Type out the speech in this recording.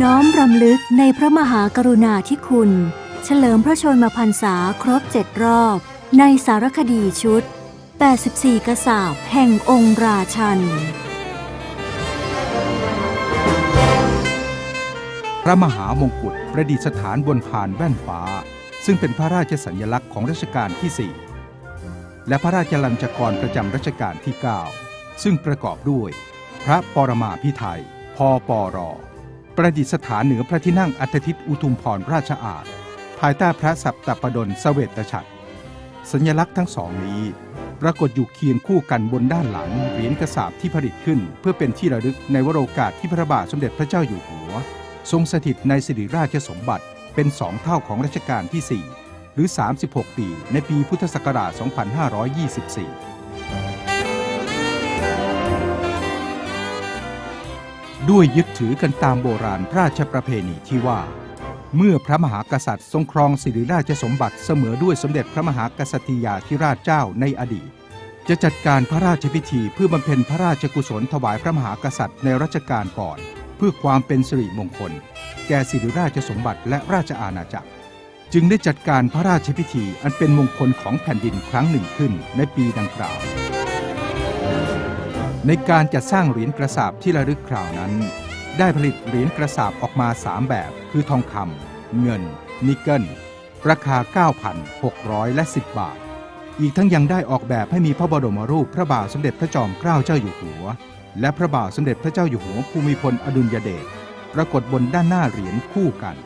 น้อมรำลึกในพระมหากรุณาธิคุณ เฉลิมพระชนมพรรษาครบเจ็ดรอบ ในสารคดีชุด 84 กษาบแห่งองค์ราชัน พระมหามงกุฎประดิษฐานบนพานแว่นฟ้า ซึ่งเป็นพระราชสัญลักษณ์ของรัชกาลที่ 4 และพระราชลัญจกรประจำรัชกาลที่ 9 ซึ่งประกอบด้วย พระปรมาภิไธยพปร ประดิษฐานเหนือพระที่นั่งอัฐทิตอุทุมพรราชอาณภายใต้พระสัปตปดลเสเวตฉัตรสัญลักษณ์ทั้งสองนี้ ปรากฏอยู่เคียงคู่กันบนด้านหลังเหรียญกระสาบที่ผลิตขึ้น เพื่อเป็นที่ระลึกในวโรกาสที่พระบาทสมเด็จพระเจ้าอยู่หัว ทรงสถิตในสิริราชสมบัติเป็นสองเท่าของรัชกาลที่ 4 หรือ 36 ปี ในปีพุทธศักราช 2524 ด้วยยึดถือกันตามโบราณราชประเพณีที่ว่า เมื่อพระมหากษัตริย์ทรงครองสิริราชสมบัติเสมอด้วยสมเด็จพระมหากษัตริยาธิราชเจ้าในอดีต จะจัดการพระราชพิธีเพื่อบำเพ็ญพระราชกุศลถวายพระมหากษัตริย์ในรัชกาลก่อน เพื่อความเป็นสิริมงคล แก่สิริราชสมบัติและราชอาณาจักร จึงได้จัดการพระราชพิธีอันเป็นมงคลของแผ่นดินครั้งหนึ่งขึ้นในปีดังกล่าว ในการจัดสร้างเหรียญกระสาบที่ระลึกคราวนั้น ได้ผลิตเหรียญกระสาบออกมา 3 แบบ คือทองคำเงิน นิกเกิล ราคา 9,600 และ 10 บาท อีกทั้งยังได้ออกแบบให้มีพระบรมรูปพระบาทสมเด็จพระจอมเกล้าเจ้าอยู่หัว และพระบาทสมเด็จพระเจ้าอยู่หัวภูมิพลอดุลยเดชปรากฏบนด้านหน้าเหรียญคู่กัน